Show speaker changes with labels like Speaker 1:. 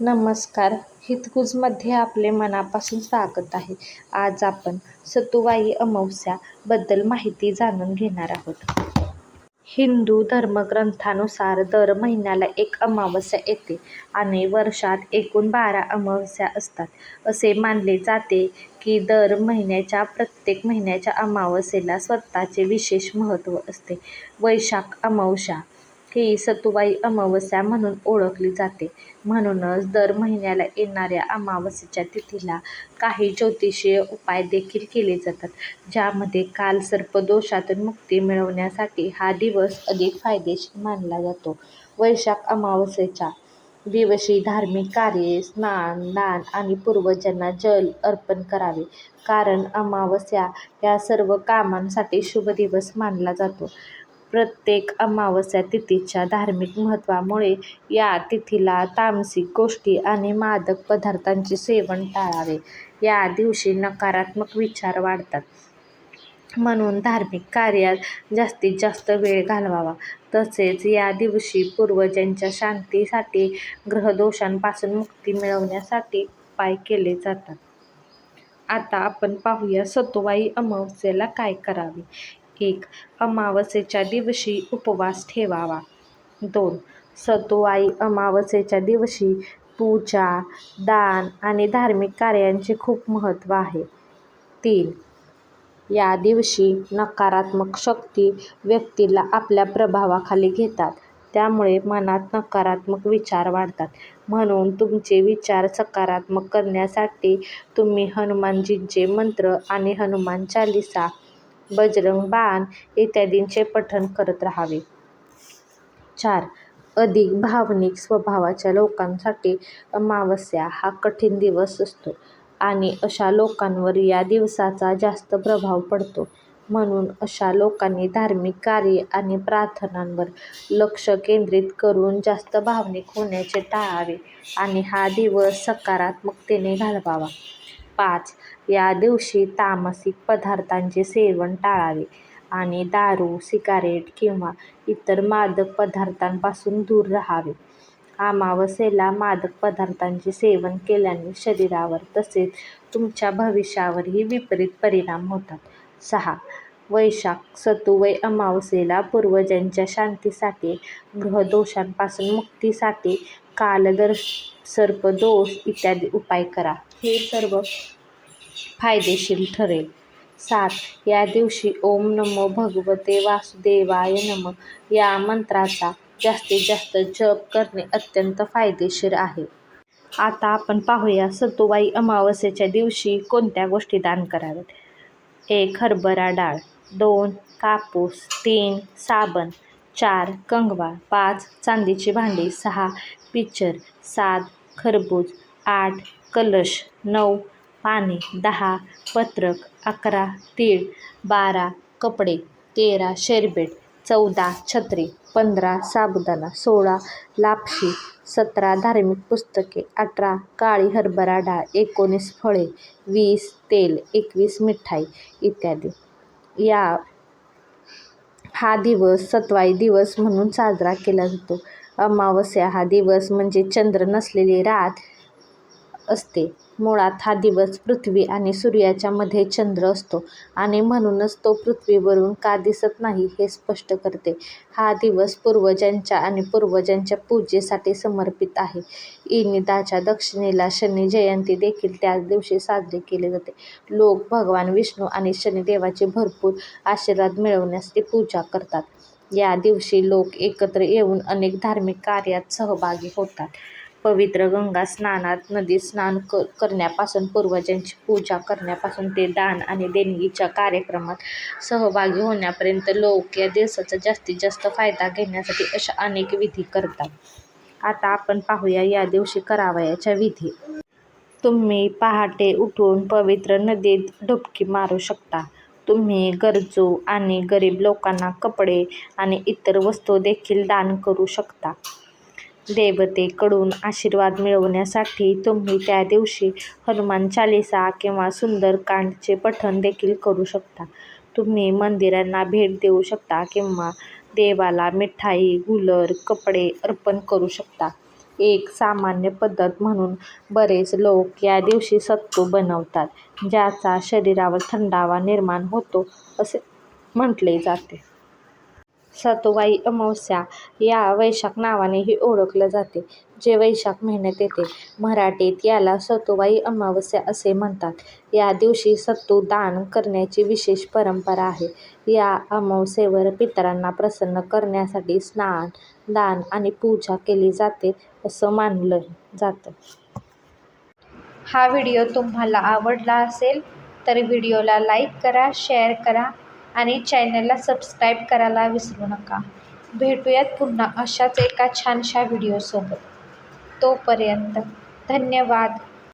Speaker 1: नमस्कार. हितगुजमध्ये आपले मनापासून स्वागत आहे. आज आपण सतुवाई अमावस्याबद्दल माहिती जाणून घेणार आहोत. हिंदू धर्मग्रंथानुसार दर महिन्याला एक अमावस्या येते आणि वर्षात एकूण बारा अमावस्या असतात. असे मानले जाते की दर महिन्याच्या प्रत्येक महिन्याच्या अमावस्येला स्वतःचे विशेष महत्त्व असते. वैशाख अमावस्या ही सतुबाई अमावस्या म्हणून ओळखली जाते. म्हणूनच दर महिन्याला येणाऱ्या अमावस्येच्या तिथीला काही ज्योतिषीय उपाय देखील केले जातात ज्यामध्ये काल सर्पदोषातून मुक्ती मिळवण्यासाठी हा दिवस अधिक फायदेशीर मानला जातो. वैशाख अमावस्येच्या दिवशी धार्मिक कार्ये स्नान दान आणि पूर्वजांना जल अर्पण करावे कारण अमावस्या या सर्व कामांसाठी शुभ दिवस मानला जातो. प्रत्येक अमावस्या तिथीच्या धार्मिक महत्त्वामुळे या तिथीला तामसिक गोष्टी आणि मादक पदार्थांचे सेवन टाळावे. या दिवशी नकारात्मक विचार वाढतात. म्हणून धार्मिक कार्यात जास्तीत जास्त वेळ घालवावा. तसेच या दिवशी पूर्वजांच्या शांतीसाठी ग्रहदोषांपासून मुक्ती मिळवण्यासाठी उपाय केले जातात. आता आपण पाहूया सतोवाई अमावस्येला काय करावे? एक अमावस्येच्या दिवशी उपवास ठेवावा. दोन सतुवाई अमावस्येच्या दिवशी पूजा दान आणि धार्मिक कार्यांचे खूप महत्त्व आहे. तीन या दिवशी नकारात्मक शक्ती व्यक्तीला आपल्या प्रभावाखाली घेतात. त्यामुळे मनात नकारात्मक विचार वाढतात. म्हणून तुमचे विचार सकारात्मक करण्यासाठी तुम्ही हनुमानजींचे मंत्र आणि हनुमान चालिसा बजरंग बाण इत्यादींचे पठण करत राहावे. चार. अधिक भावनिक स्वभावाच्या लोकांसाठी अमावस्या हा कठीण दिवस असतो आणि अशा लोकांवर या दिवसाचा जास्त प्रभाव पडतो. म्हणून अशा लोकांनी धार्मिक कार्ये आणि प्रार्थनांवर लक्ष केंद्रित करून जास्त भावनिक होण्याचे टाळावे आणि हा दिवस सकारात्मकतेने घालवावा. पाच. या दिवशी तामसिक पदार्थांचे सेवन टाळावे आणि दारू सिगारेट किंवा इतर मादक पदार्थांपासून दूर राहावे. अमावस्येला मादक पदार्थांचे सेवन केल्याने शरीरावर तसेच तुमच्या भविष्यावरही विपरीत परिणाम होतात. सहा. वैशाख सतुवै अमावस्येला पूर्वजांच्या शांतीसाठी ग्रहदोषांपासून मुक्तीसाठी कालसर्पदोष इत्यादी उपाय करा. हे सर्व फायदेशीर ठरेल. सात या दिवशी ओम नमो भगवते वासुदेवाय नमः. या मंत्राचा जास्तीत जास्त जप करणे अत्यंत फायदेशीर आहे. आता आपण पाहूया सतुवाई अमावस्येच्या दिवशी कोणत्या गोष्टी दान कराव्यात? एक हरभरा डाळ. दोन कापूस. तीन साबण. चार कंगवा. पाच चांदीची भांडी. सहा पिच्चर. सात खरबूज. आठ कलश नऊ पाने दहा पत्रक अकरा तीळ बारा कपडे तेरा शेरबेट चौदा छत्री पंधरा साबुदाणा सोळा लापशी सतरा धार्मिक पुस्तके अठरा काळी हरभरा डाळ एकोणीस फळे वीस तेल एकवीस मिठाई इत्यादी. या हा दिवस सतवाई दिवस म्हणून साजरा केला जातो. अमावस्या हा दिवस म्हणजे चंद्र नसलेली रात असते. मुळात हा दिवस पृथ्वी आणि सूर्याच्या मध्ये चंद्र असतो आणि म्हणूनच तो पृथ्वीवरून का दिसत नाही हे स्पष्ट करते. हा दिवस पूर्वजांच्या आणि पूर्वजांच्या पूजेसाठी समर्पित आहे. इनिदाच्या दक्षिणेला शनी जयंती देखील त्याच दिवशी साजरी केली जाते. लोक भगवान विष्णू आणि शनिदेवाचे भरपूर आशीर्वाद मिळवण्यास ते पूजा करतात. या दिवशी लोक एकत्र येऊन अनेक धार्मिक कार्यात सहभागी होतात. पवित्र गंगा स्नानात नदीत स्नान क करण्यापासून पूर्वजांची पूजा करण्यापासून ते दान आणि देणगीच्या कार्यक्रमात सहभागी होण्यापर्यंत लोक या दिवसाचा जास्तीत जास्त फायदा घेण्यासाठी अशा अनेक विधी करतात. आता आपण पाहूया या दिवशी करावयाच्या विधी. तुम्ही पहाटे उठून पवित्र नदीत डुबकी मारू शकता. तुम्ही गरजू आणि गरीब लोकांना कपडे आणि इतर वस्तू देखील दान करू शकता. देवतेकडून आशीर्वाद मिळवण्यासाठी तुम्ही त्या दिवशी हनुमान चालीसा किंवा सुंदरकांडचे पठण देखील करू शकता तुम्ही मंदिरांना भेट देऊ शकता किंवा देवाला मिठाई गुलर कपडे अर्पण करू शकता एक सामान्य पद्धत म्हणून बरेच लोक या दिवशी सत्तू बनवतात, ज्याचा शरीरावर थंडावा निर्माण होतो असे म्हटले जाते. सतुवाई अमावस्या या वैशाख नावानेही ओळखलं जाते, जे वैशाख महिन्यात येते. मराठीत याला सतुवाई अमावस्या असे म्हणतात. या दिवशी सत्तू दान करण्याची विशेष परंपरा आहे. या अमावस्येवर पितरांना प्रसन्न करण्यासाठी स्नान, दान आणि पूजा केली जाते असं मानलं जातं. हा व्हिडिओ तुम्हाला आवडला असेल तर व्हिडिओला लाईक करा, शेअर करा आणि चॅनलला सबस्क्राईब करायला विसरू नका. भेटूयात पुन्हा अशाच एका छानशा व्हिडिओसोबत. तोपर्यंत धन्यवाद.